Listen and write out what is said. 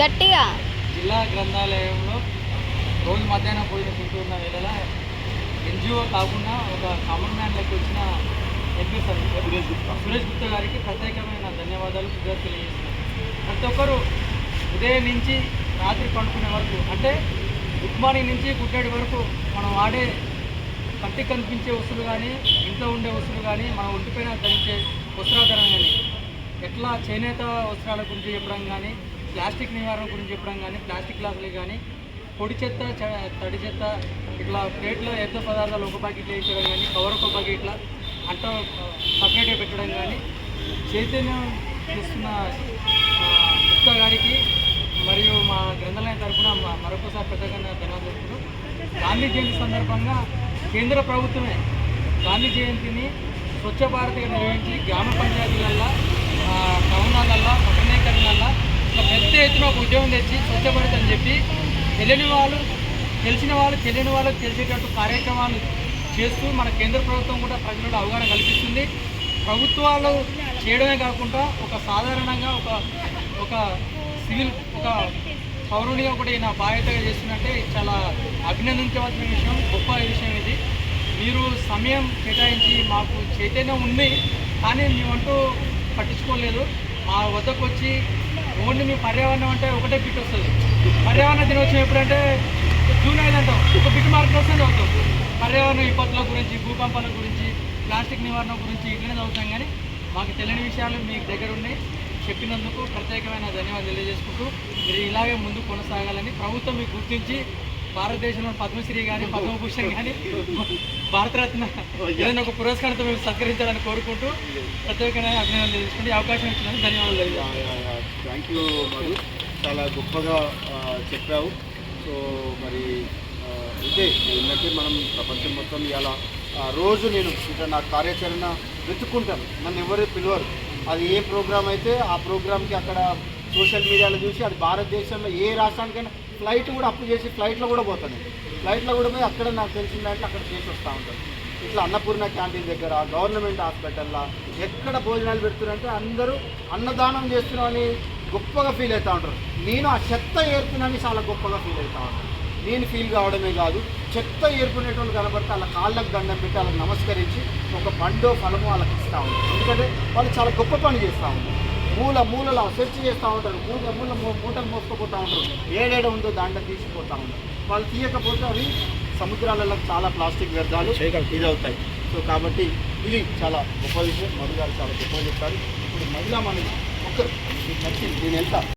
గట్టిగా. జిల్లా గ్రంథాలయంలో రోజు మధ్యాహ్నం భోజనం తింటూ ఉన్న వేళ ఎన్జిఓ కాకుండా ఒక కామన్ మ్యాన్ లెక్క వచ్చిన ఎంపీ సార్ సురేష్ గుప్తా. సురేష్ గుప్తా గారికి ప్రత్యేకమైన ధన్యవాదాలు కృతజ్ఞతలు తెలియజేస్తున్నాను. ప్రతి ఒక్కరు ఉదయం నుంచి రాత్రి పండుకునే వరకు అంటే గుడ్ మార్నింగ్ నుంచి గుడ్ నైట్ వరకు మనం వాడే కంటికి కనిపించే వస్తువులు కానీ ఇంట్లో ఉండే వస్తువులు కానీ మన ఒంటిపైన ధరించే వస్త్రాధారం కానీ ఎట్లా చేనేత వస్త్రాల గురించి చెప్పడం కానీ ప్లాస్టిక్ నివారణ గురించి చెప్పడం కానీ ప్లాస్టిక్ గ్లాసులు కానీ పొడి చెత్త చ- తడి చెత్త ఇట్లా ప్లేట్లో ఎద్ద పదార్థాలు ఒక ప్యాకెట్లు వేయించడం కానీ కవర్ ఒక ప్యాకెట్ల అంట సపరేట్గా పెట్టడం కానీ చైతన్యం చేస్తున్న ఆ, గుప్తా గారికి మరియు మా గ్రంథాలయం తరఫున మరొకసారి పెద్దగా ధన్యవాదాలు గాంధీ జయంతి సందర్భంగా కేంద్ర ప్రభుత్వమే గాంధీ జయంతిని స్వచ్ఛ భారత్గా నిర్వహించి గ్రామ పంచాయతీలల్లో ఆ, టౌన్లల్లో పట్టణీకరణల్లో పెద్ద ఎత్తున ఒక ఉద్యోగం తెచ్చి స్వచ్ఛ అని చెప్పి తెలియని వాళ్ళు తెలిసిన వాళ్ళు తెలియని వాళ్ళకి తెలిసేటట్టు కార్యక్రమాలు చేస్తూ మన కేంద్ర ప్రభుత్వం కూడా ప్రజలకు అవగాహన కల్పిస్తుంది. ప్రభుత్వాలు చేయడమే కాకుండా ఒక సాధారణంగా ఒక ఒక సివిల్ ఒక పౌరునిగా కూడా ఈయన బాధ్యతగా చేస్తున్నట్టే చాలా అభినందించవలసిన విషయం గొప్ప విషయం ఇది. మీరు సమయం కేటాయించి మాకు చైతన్యం ఉంది కానీ మేమంటూ పట్టించుకోలేదు. మా వద్దకు వచ్చి ఓన్లీ మీ పర్యావరణం అంటే ఒకటే పిట్ వస్తుంది. పర్యావరణ దినోత్సవం ఎప్పుడంటే జూన్ ఐదు అంటాం. ఒక పిట్ మార్కెట్ వస్తుంది అవుతాం పర్యావరణ విపత్తుల గురించి భూకంపాల గురించి ప్లాస్టిక్ నివారణ గురించి ఇట్లనే చదువుతాం కానీ మాకు తెలియని విషయాలు మీ దగ్గర ఉన్నాయి. చెప్పినందుకు ప్రత్యేకమైన ధన్యవాదాలు తెలియజేసుకుంటూ మీరు ఇలాగే ముందు కొనసాగాలని ప్రభుత్వం మీకు గుర్తించి భారతదేశంలో పద్మశ్రీ కానీ పద్మభూషణ్ కానీ భారతరత్న ఏదైనా ఒక పురస్కారంతో మేము సత్కరించాలని కోరుకుంటూ ప్రత్యేకమైన అభినందనలు తెలుసుకుంటే అవకాశం ఇచ్చినందుకు ధన్యవాదాలు థ్యాంక్ యూ మధు. చాలా గొప్పగా చెప్పావు. సో మరి ఇదే ఏంటంటే మనం ప్రపంచం మొత్తం ఇలా రోజు నేను ఇట్లా నా కార్యాచరణ వెతుక్కుంటాను. నన్ను ఎవరు పిలవరు. అది ఏ ప్రోగ్రామ్ అయితే ఆ ప్రోగ్రామ్కి అక్కడ సోషల్ మీడియాలో చూసి అది భారతదేశంలో ఏ రాష్ట్రానికైనా ఫ్లైట్ కూడా అప్పు చేసి ఫ్లైట్లో కూడా పోతాను ఫ్లైట్లో కూడా పోయి అక్కడ నాకు తెలిసిన దాంట్లో అక్కడ చేసి వస్తూ ఉంటాను. ఇట్లా అన్నపూర్ణ క్యాంటీన్ దగ్గర గవర్నమెంట్ హాస్పిటల్లో ఎక్కడ భోజనాలు పెడుతున్నారంటే అందరూ అన్నదానం చేస్తున్నామని గొప్పగా ఫీల్ అవుతూ ఉంటారు. నేను ఆ చెత్త ఏరుతున్నానని చాలా గొప్పగా ఫీల్ అవుతూ ఉంటాను. నేను ఫీల్ కావడమే కాదు చెత్త ఏరుకునేటోళ్ళు కనబడితే వాళ్ళ కాళ్ళకు దండం పెట్టి వాళ్ళకి నమస్కరించి ఒక పండో ఫలమో వాళ్ళకి ఇస్తూ ఉంటారు. ఎందుకంటే వాళ్ళు చాలా గొప్ప పని చేస్తూ ఉంటారు. మూల మూలలో సెర్చ్ చేస్తూ ఉంటారు. మూల మూల మూ- మూటలు మోసుకుపోతూ ఉంటారు. ఏడేడ ఉందో దాంట్లో తీసుకుపోతూ ఉంటారు. వాళ్ళు తీయకపోతే అవి సముద్రాలలో చాలా ప్లాస్టిక్ వ్యర్థాలు ఇది అవుతాయి సో కాబట్టి ఇది చాలా గొప్ప విషయం. మధు గారు చాలా గొప్పగా చెప్తారు ఇప్పుడు మహిళా మీకు నచ్చింది నేను వెళ్తాను